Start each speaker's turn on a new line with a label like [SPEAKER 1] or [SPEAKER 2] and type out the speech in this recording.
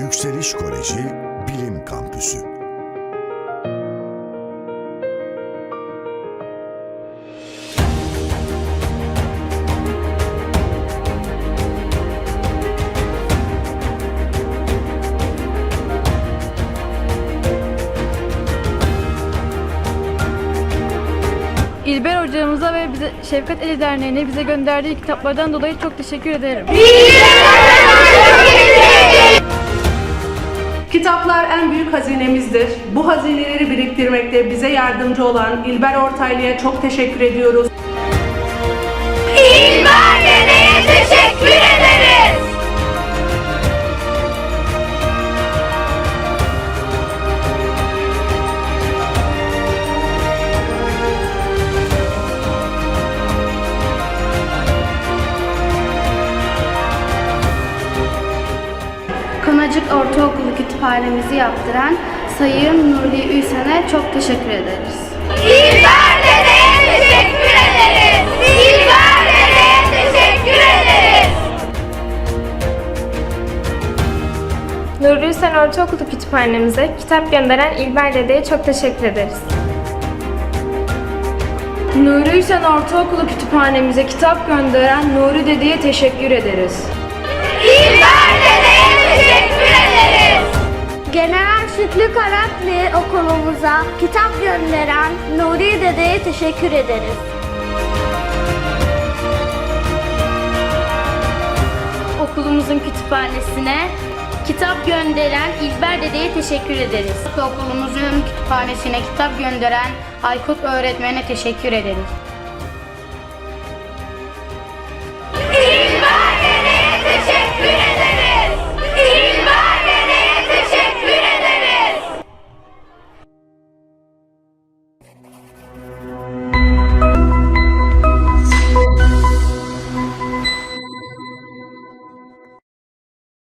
[SPEAKER 1] Yükseliş Koleji Bilim Kampüsü
[SPEAKER 2] İlber hocamıza ve bize Şefkat Eli Derneği'ne bize gönderdiği kitaplardan dolayı çok teşekkür ederim.
[SPEAKER 3] Kitaplar en büyük hazinemizdir. Bu hazineleri biriktirmekte bize yardımcı olan İlber Ortaylı'ya çok teşekkür ediyoruz.
[SPEAKER 4] Konacık Ortaokulu kütüphanemizi yaptıran Sayın Nurli Ülsen'e çok teşekkür ederiz.
[SPEAKER 5] İlber Dede'ye teşekkür ederiz. İlber Dede'ye teşekkür ederiz.
[SPEAKER 6] Nuri Hüseyin Ortaokulu Kütüphanemize kitap gönderen İlber Dede'ye çok teşekkür ederiz.
[SPEAKER 2] Nuri Hüseyin Ortaokulu Kütüphanemize kitap gönderen Nuri Dede'ye teşekkür ederiz.
[SPEAKER 5] İlber Dede'ye teşekkür ederiz.
[SPEAKER 4] General Şükrü Karatlı okulumuza kitap gönderen Nuri Dede'ye teşekkür ederiz.
[SPEAKER 7] okulumuzun kütüphanesine kitap gönderen İlber Dede'ye teşekkür ederiz. Okulumuzun kütüphanesine kitap gönderen Aykut öğretmene teşekkür ederiz.